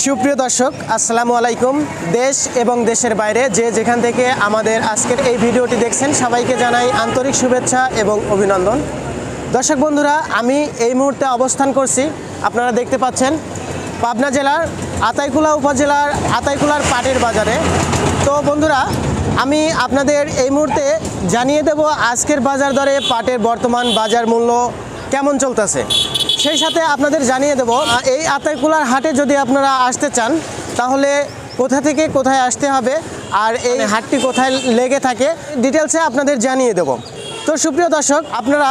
সুপ্রিয় দর্শক, আসসালামু আলাইকুম। দেশ এবং দেশের বাইরে যে যেখান থেকে আমাদের আজকের এই ভিডিওটি দেখছেন, সবাইকে জানাই আন্তরিক শুভেচ্ছা এবং অভিনন্দন। দর্শক বন্ধুরা, আমি এই মুহূর্তে অবস্থান করছি, আপনারা দেখতে পাচ্ছেন, পাবনা জেলার আতাইকুলা উপজেলার আতাইকুলার পাটের বাজারে। তো বন্ধুরা, আমি আপনাদের এই মুহূর্তে জানিয়ে দেব আজকের বাজার দরে পাটের বর্তমান বাজার মূল্য কেমন চলতেছে। সেই সাথে আপনাদের জানিয়ে দেব এই আতাইকুলার হাটে যদি আপনারা আসতে চান তাহলে কোথা থেকে কোথায় আসতে হবে আর এই হাটটি কোথায় লেগে থাকে ডিটেলসে আপনাদের জানিয়ে দেব। তো সুপ্রিয় দর্শক আপনারা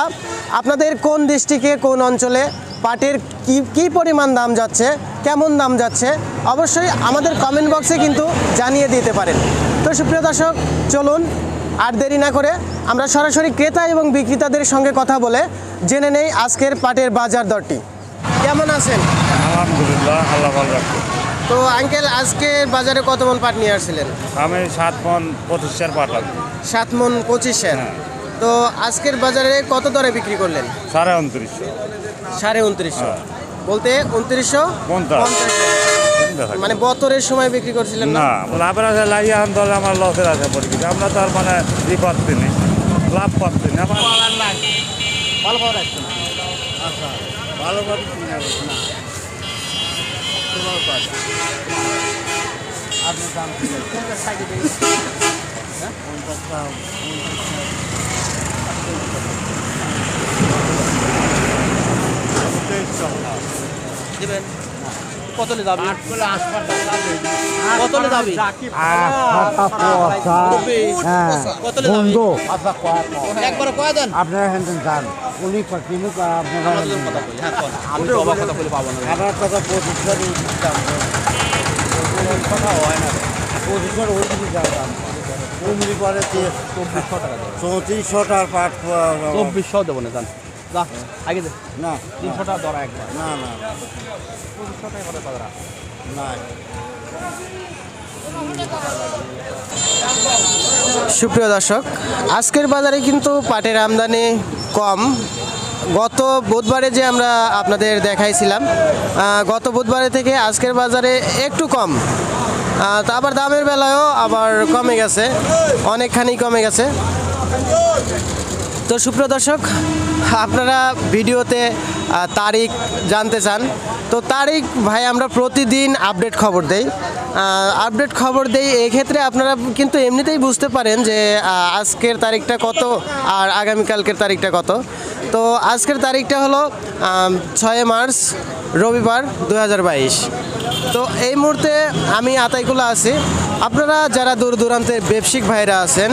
আপনাদের কোন ডিস্ট্রিক্টে কোন অঞ্চলে পাটের কি কি পরিমাণ দাম যাচ্ছে কেমন দাম যাচ্ছে অবশ্যই আমাদের কমেন্ট বক্সে কিন্তু জানিয়ে দিতে পারেন। তো সুপ্রিয় দর্শক চলুন আর দেরি না করে আমরা সরাসরি ক্রেতা এবং বিক্রেতাদের সঙ্গে কথা বলে জেনে নেই আজকের পাটের বাজার দরটি। কেমন আছেন? আলহামদুলিল্লাহ আল্লাহ ভালো রাখবে তো আঙ্কেল আজকের বাজারে কত মন পাট নিয়ে আসছিলেন? আমি সাত মন পঁচিশের পাঠাব সাত মন পঁচিশের? হ্যাঁ। তো আজকের বাজারে কত দরে বিক্রি করলেন? সাড়ে উনত্রিশশো। সাড়ে উনত্রিশশো। হ্যাঁ। বলতে উনত্রিশশো পঞ্চাশ। মানে বতরের সময় বিক্রি করছিলেন না? লাভের আছে লাগিয়ে আন তাহলে আমার লসের আছে পরিচিত আমরা তো আর মানে ই পাচ্ছি না লাভ পাচ্ছি না। আমার ভালো পাওয়া যাচ্ছে না। ভালো পাচ্ছি না দিবেন কতলে যাবে? কতলে যাবে? কতলে যাবে? একবার কয় দেন। আপনারা হেন যান। উনি আপনারা কথা হ্যাঁ কোন। আমি তো অবাক কথা বলে পাবো না। আমার কথা পঁচিশ কথা হয় না পঁচিশ ওই দিকে পরে চব্বিশশো টাকা চৌত্রিশশো পাওয়া- চব্বিশশো দেবো না জান যা আগে দে। না। তিনশো টাকা ধরা একবার। না না। পঁচিশশো টাকা করে ধরা। না। সুপ্রিয় দর্শক আজকের বাজারে কিন্তু পাটের আমদানি কম। গত বুধবারে যে আমরা আপনাদের দেখাইছিলাম গত বুধবারে থেকে আজকের বাজারে একটু কম। তা আবার দামের বেলায়ও আবার কমে গেছে অনেকখানি কমে গেছে। তো সুপ্রিয় দর্শক, আপনারা ভিডিওতে তারিখ জানতে চান। তো তারিখ ভাই, আমরা প্রতিদিন আপডেট খবর দেই। আপডেট খবর দেই, এক্ষেত্রে আপনারা কিন্তু এমনিতেই বুঝতে পারেন যে আজকের তারিখটা কত আর আগামীকালকের তারিখটা কত। তো আজকের তারিখটা হলো ছয় মার্চ, রবিবার দু হাজার বাইশ। তো এই মুহূর্তে আমি আতাইকুলা আছি। আপনারা যারা দূর দূরান্তে ব্যবসায়িক ভাইরা আছেন,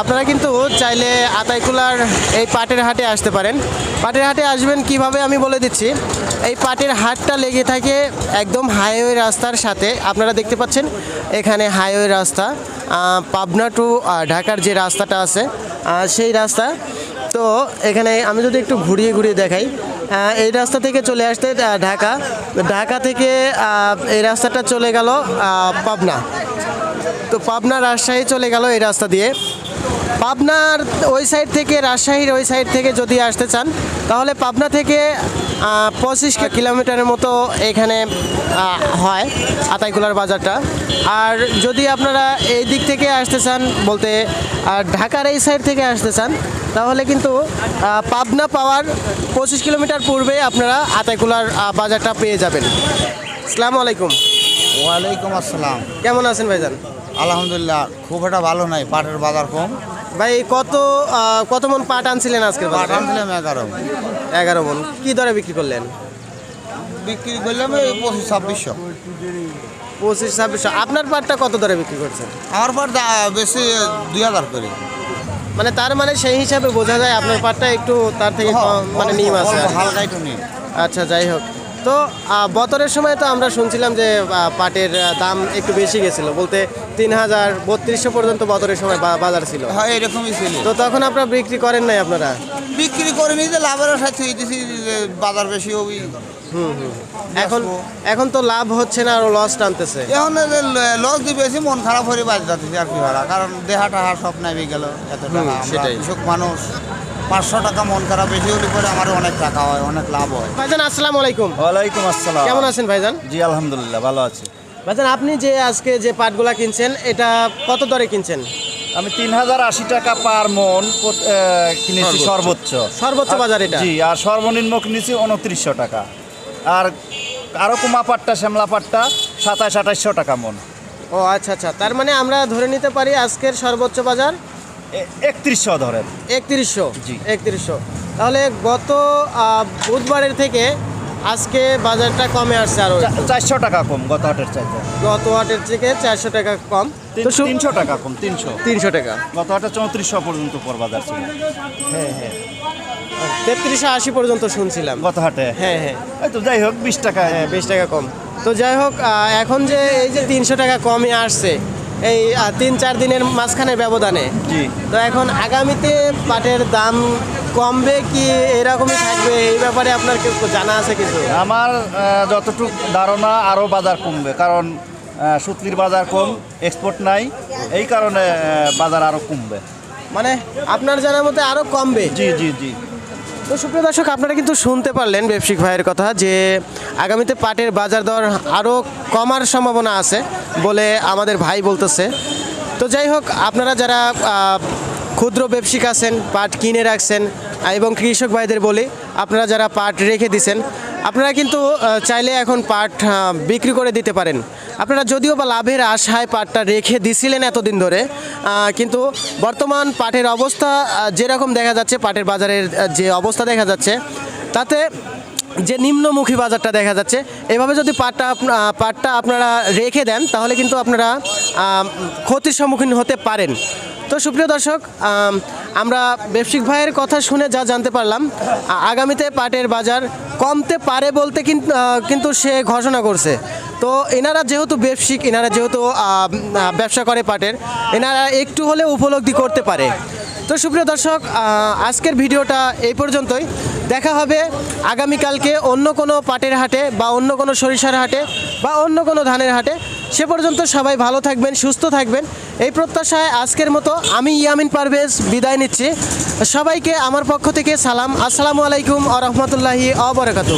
আপনারা কিন্তু চাইলে আতাইকুলার এই পাটের হাটে আসতে পারেন। পাটের হাটে আসবেন কীভাবে আমি বলে দিচ্ছি। এই পাটের হাটটা লেগে থাকে একদম হাইওয়ে রাস্তার সাথে। আপনারা দেখতে পাচ্ছেন এখানে হাইওয়ে রাস্তা পাবনা টু ঢাকার যে রাস্তাটা আছে সেই রাস্তা। তো এখানে আমি যদি একটু ঘুরিয়ে ঘুরিয়ে দেখাই এই রাস্তা থেকে চলে আসতে ঢাকা। ঢাকা থেকে এই রাস্তাটা চলে গেল পাবনা। তো পাবনা রাজশাহী চলে গেল এই রাস্তা দিয়ে। পাবনার ওই সাইড থেকে, রাজশাহীর ওই সাইড থেকে যদি আসতে চান, তাহলে পাবনা থেকে পঁচিশ কিলোমিটারের মতো এখানে হয় আতাইকুলার বাজারটা। আর যদি আপনারা এই দিক থেকে আসতে চান বলতে ঢাকার এই সাইড থেকে আসতে চান, তাহলে কিন্তু পাবনা পাওয়ার পঁচিশ কিলোমিটার পূর্বে আপনারা আতাইকুলার বাজারটা পেয়ে যাবেন। আসসালামু আলাইকুম। ওয়ালাইকুম আসসালাম। কেমন আছেন ভাইজান? আলহামদুলিল্লাহ খুব একটা ভালো নাই পাটের বাজার কম। ভাই কত কত মন পাট আনছিলেন আজকে পাট আনছিলাম এগারো এগারো মন। কি দরে বিক্রি করলেন? বিক্রি করলাম এই পঁচিশ ছাব্বিশশো। পঁচিশ ছাব্বিশশো। আপনার পাটটা কত দরে বিক্রি করছেন? আমার পাট বেশি দুই হাজার করে। মানে তার মানে সেই হিসাবে বোঝা যায় আপনার পাটটা একটু তার থেকে মানে নিম আছে হালকা একটু নিম। আচ্ছা যাই হোক। তো বতরের সময় তো আমরা শুনছিলাম যে পাটের দাম একটু বেশি গেছিল। বলতে তিন হাজার বত্রিশশো পর্যন্ত বতরের সময় বাজার ছিল। হ্যাঁ এরকমই ছিল। তো তখন আপনারা বিক্রি করেন নাই আপনারা? বিক্রি করে নিয়ে যে লাভের আশা থুই দিছি বাজার বেশি হবি। এখন এখন তো লাভ হচ্ছে না আরও লস টানতেছে। এখন লস দিয়ে বেশি মন খারাপ হয়ে যাচ্ছে আর কি ভাড়া। কারণ দেহা টাহা সব নামে গেল। এত টাকা সেটাই। মানুষ। পাঁচশো টাকা মন করা বেশি হলে পরে আমার অনেক টাকা হয় অনেক লাভ হয়। ভাইজান আসসালামু আলাইকুম। ওয়ালাইকুম আসসালাম। কেমন আছেন ভাইজান? জি আলহামদুলিল্লাহ ভালো আছি। ভাইজান আপনি যে আজকে যে পাটগুলা কিনছেন এটা কত দরে কিনছেন? আমি তিন হাজার আশি টাকা পার মন কিনেছি সর্বোচ্চ। সর্বোচ্চ আর- বাজার এটা? জি আর সর্বনিম্ন কিনেছি উনত্রিশশো টাকা। আর আরও কুমা পাট্টা শ্যামলা পাটটা সাতাশ আঠাশশো টাকা মন। ও আচ্ছা আচ্ছা। তার মানে আমরা ধরে নিতে পারি আজকের সর্বোচ্চ বাজার একত্রিশশো ধরেন। একত্রিশশো? জি। একত্রিশশো। তাহলে গত বুধবারের থেকে আজকে বাজারটা কমে আসছে আরও চারশো টাকা কম গত হাটের চাইতে। গত হাটের থেকে চারশো টাকা কম। তিন- তিনশো টাকা কম তিনশো। তিনশো টাকা। গত হাটে চৌত্রিশশো পর্যন্ত পর বাজার ছিল। হ্যাঁ হ্যাঁ। তেত্রিশশো আশি পর্যন্ত শুনছিলাম। গত হাটে হ্যাঁ হ্যাঁ। তো যাই হোক বিশ টাকা। হ্যাঁ বিশ টাকা কম। তো যাই হোক এখন যে এই যে তিনশো টাকা কমে আসছে এই তিন চার দিনের মাঝখানে ব্যবধানে। জি। তো এখন আগামীতে পাটের দাম কমবে কি এরকমই থাকবে? এই ব্যাপারে আপনার জানা আছে কিছু? আমার যতটুক ধারণা আরও বাজার কমবে। কারণ সুতলির বাজার কম এক্সপোর্ট নাই। এই কারণে বাজার আরও কমবে। মানে আপনার জানার মতে আরও কমবে? জি জি জি। তো সুপ্রিয় দর্শক, আপনারা কিন্তু শুনতে পারলেন ব্যবসায়িক ভাইয়ের কথা যে আগামীতে পাটের বাজার দর আরও কমার সম্ভাবনা আছে বলে আমাদের ভাই বলতেছে। তো যাই হোক, আপনারা যারা ক্ষুদ্র ব্যবসায়িক আছেন, পাট কিনে রাখছেন এবং কৃষক ভাইদের বলি, আপনারা যারা পাট রেখে দিছেন, আপনারা কিন্তু চাইলে এখন পাট বিক্রি করে দিতে পারেন। আপনারা যদিও বা লাভের আশায় পাটটা রেখে দিছিলেন এতদিন ধরে কিন্তু বর্তমান পাটের অবস্থা যেরকম দেখা যাচ্ছে, পাটের বাজারের যে অবস্থা দেখা যাচ্ছে, তাতে যে নিম্নমুখী বাজারটা দেখা যাচ্ছে, এভাবে যদি পাটটা পাটটা আপনারা রেখে দেন, তাহলে কিন্তু আপনারা ক্ষতির সম্মুখীন হতে পারেন। তো সুপ্রিয় দর্শক আমরা ব্যবসায়িক ভাইয়ের কথা শুনে যা জানতে পারলাম, আগামীতে পাটের বাজার কমতে পারে বলতে কিন্তু সে ঘোষণা করছে। তো এনারা যেহেতু ব্যবসায়িক, এনারা যেহেতু ব্যবসা করে পাটের, এনারা একটু হলেও উপলব্ধি করতে পারে। তো সুপ্রিয় দর্শক আজকের ভিডিওটা এই পর্যন্তই। দেখা হবে আগামীকালকে অন্য কোনো পাটের হাটে বা অন্য কোনো সরিষার হাটে বা অন্য কোনো ধানের হাটে। সে পর্যন্ত সবাই ভালো থাকবেন, সুস্থ থাকবেন। এই প্রত্যাশায় আজকের মতো আমি ইয়ামিন পারভেজ বিদায় নিচ্ছি। সবাইকে আমার পক্ষ থেকে সালাম। আসসালামু আলাইকুম আ রহমতুল্লাহি অবরাকাতু